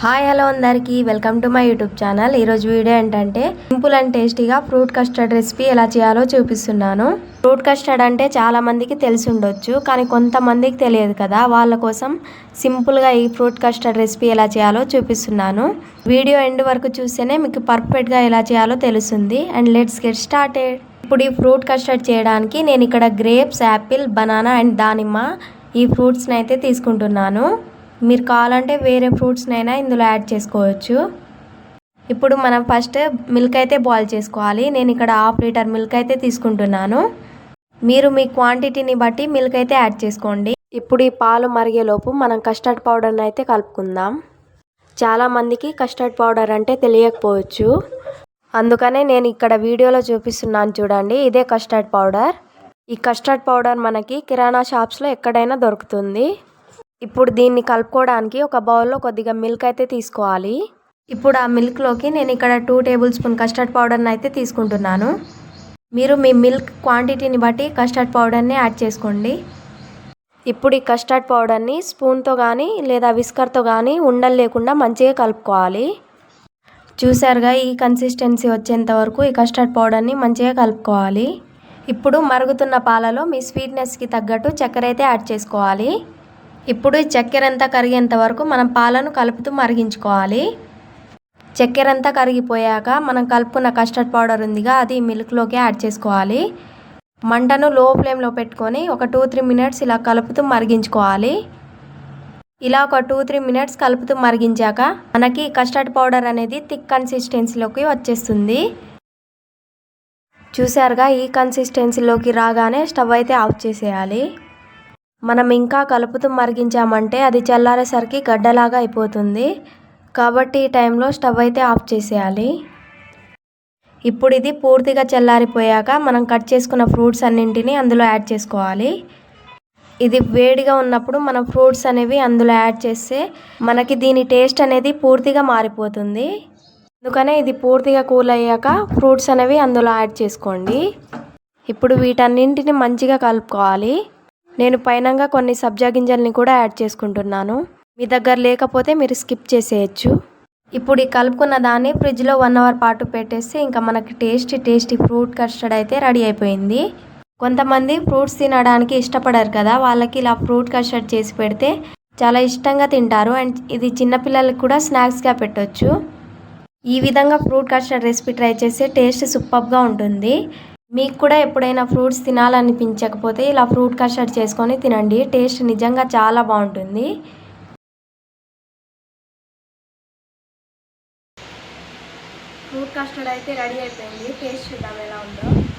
Hi hello అందరికీ. Welcome to my YouTube channel ఈరోజు video ఏంటంటే సింపుల్ అండ్ టేస్టీగా ఫ్రూట్ కస్టర్డ్ రెసిపీ ఎలా చేయాలో చూపిస్తున్నాను. ఫ్రూట్ కస్టర్డ్ అంటే చాలా మందికి తెలిసి ఉండొచ్చు కానీ కొంతమందికి తెలియదు కదా. వాళ్ళ కోసం సింపుల్గా ఈ ఫ్రూట్ కస్టర్డ్ రెసిపీ ఎలా చేయాలో చూపిస్తున్నాను. వీడియో ఎండ్ వరకు చూస్తేనే మీకు పర్ఫెక్ట్గా ఎలా చేయాలో తెలుస్తుంది. అండ్ లెట్స్ గెట్ స్టార్టెడ్ ఇప్పుడు ఈ ఫ్రూట్ కస్టర్డ్ చేయడానికి నేను ఇక్కడ గ్రేప్స్ యాపిల్ బనానా అండ్ దానిమ్మ ఈ ఫ్రూట్స్ని అయితే తీసుకుంటున్నాను. మీరు కావాలంటే వేరే ఫ్రూట్స్నైనా ఇందులో యాడ్ చేసుకోవచ్చు. ఇప్పుడు మనం ఫస్ట్ మిల్క్ అయితే బాయిల్ చేసుకోవాలి. నేను ఇక్కడ హాఫ్ లీటర్ మిల్క్ అయితే తీసుకుంటున్నాను. మీరు మీ క్వాంటిటీని బట్టి మిల్క్ అయితే యాడ్ చేసుకోండి. ఇప్పుడు ఈ పాలు మరిగేలోపు మనం కస్టర్డ్ పౌడర్ని అయితే కలుపుకుందాం. చాలామందికి కస్టర్డ్ పౌడర్ అంటే తెలియకపోవచ్చు. అందుకనే నేను ఇక్కడ వీడియోలో చూపిస్తున్నాను చూడండి. ఇదే కస్టర్డ్ పౌడర్. ఈ కస్టర్డ్ పౌడర్ మనకి కిరాణా షాప్స్లో ఎక్కడైనా దొరుకుతుంది. ఇప్పుడు దీన్ని కలుపుకోవడానికి ఒక బౌల్లో కొద్దిగా మిల్క్ అయితే తీసుకోవాలి. ఇప్పుడు ఆ మిల్క్లోకి నేను ఇక్కడ టూ టేబుల్ స్పూన్ కస్టర్డ్ పౌడర్ని అయితే తీసుకుంటున్నాను. మీరు మీ మిల్క్ క్వాంటిటీని బట్టి కస్టర్డ్ పౌడర్ని యాడ్ చేసుకోండి. ఇప్పుడు ఈ కస్టర్డ్ పౌడర్ని స్పూన్తో కానీ లేదా విస్కర్తో కానీ ఉండలు లేకుండా మంచిగా కలుపుకోవాలి. చూసారుగా ఈ కన్సిస్టెన్సీ వచ్చేంత వరకు ఈ కస్టర్డ్ పౌడర్ని మంచిగా కలుపుకోవాలి. ఇప్పుడు మరుగుతున్న పాలలో మీ స్వీట్నెస్కి తగ్గట్టు చక్కెర అయితే యాడ్ చేసుకోవాలి. ఇప్పుడు ఈ చక్కెర అంతా కరిగేంత వరకు మనం పాలను కలుపుతూ మరిగించుకోవాలి. చక్కెర అంతా కరిగిపోయాక మనం కలుపుకున్న కస్టర్డ్ పౌడర్ ఉందిగా అది మిల్క్లోకి యాడ్ చేసుకోవాలి. మంటను లో ఫ్లేమ్లో పెట్టుకొని ఒక టూ త్రీ మినిట్స్ ఇలా కలుపుతూ మరిగించుకోవాలి. ఇలా ఒక టూ త్రీ మినిట్స్ కలుపుతూ మరిగించాక మనకి కస్టర్డ్ పౌడర్ అనేది థిక్ కన్సిస్టెన్సీలోకి వచ్చేస్తుంది. చూసారుగా ఈ కన్సిస్టెన్సీలోకి రాగానే స్టవ్ అయితే ఆఫ్ చేసేయాలి. మనం ఇంకా కలుపుతూ మరిగించామంటే అది చల్లారేసరికి గడ్డలాగా అయిపోతుంది. కాబట్టి ఈ టైంలో స్టవ్ అయితే ఆఫ్ చేసేయాలి. ఇప్పుడు ఇది పూర్తిగా చల్లారిపోయాక మనం కట్ చేసుకున్న ఫ్రూట్స్ అన్నింటినీ అందులో యాడ్ చేసుకోవాలి. ఇది వేడిగా ఉన్నప్పుడు మనం ఫ్రూట్స్ అనేవి అందులో యాడ్ చేస్తే మనకి దీని టేస్ట్ అనేది పూర్తిగా మారిపోతుంది. అందుకనే ఇది పూర్తిగా కూల్ అయ్యాక ఫ్రూట్స్ అనేవి అందులో యాడ్ చేసుకోండి. ఇప్పుడు వీటన్నింటిని మంచిగా కలుపుకోవాలి. నేను పైనంగా కొన్ని సబ్జా గింజల్ని కూడా యాడ్ చేసుకుంటున్నాను. మీ దగ్గర లేకపోతే మీరు స్కిప్ చేసేయచ్చు. ఇప్పుడు ఈ కలుపుకున్న దాన్ని ఫ్రిడ్జ్లో వన్ అవర్ పాటు పెట్టేస్తే ఇంకా మనకి టేస్టీ టేస్టీ ఫ్రూట్ కస్టర్డ్ అయితే రెడీ అయిపోయింది. కొంతమంది ఫ్రూట్స్ తినడానికి ఇష్టపడరు కదా వాళ్ళకి ఇలా ఫ్రూట్ కస్టర్డ్ చేసి పెడితే చాలా ఇష్టంగా తింటారు. అండ్ ఇది చిన్నపిల్లలకి కూడా స్నాక్స్గా పెట్టొచ్చు. ఈ విధంగా ఫ్రూట్ కస్టర్డ్ రెసిపీ ట్రై చేస్తే టేస్ట్ సూపర్గా ఉంటుంది. మీకు కూడా ఎప్పుడైనా ఫ్రూట్స్ తినాలనిపించకపోతే ఇలా ఫ్రూట్ కస్టర్డ్ చేసుకొని తినండి. టేస్ట్ నిజంగా చాలా బాగుంటుంది. ఫ్రూట్ కస్టర్డ్ అయితే రెడీ అయిపోయింది. టేస్ట్ చూద్దాం ఎలా ఉందో.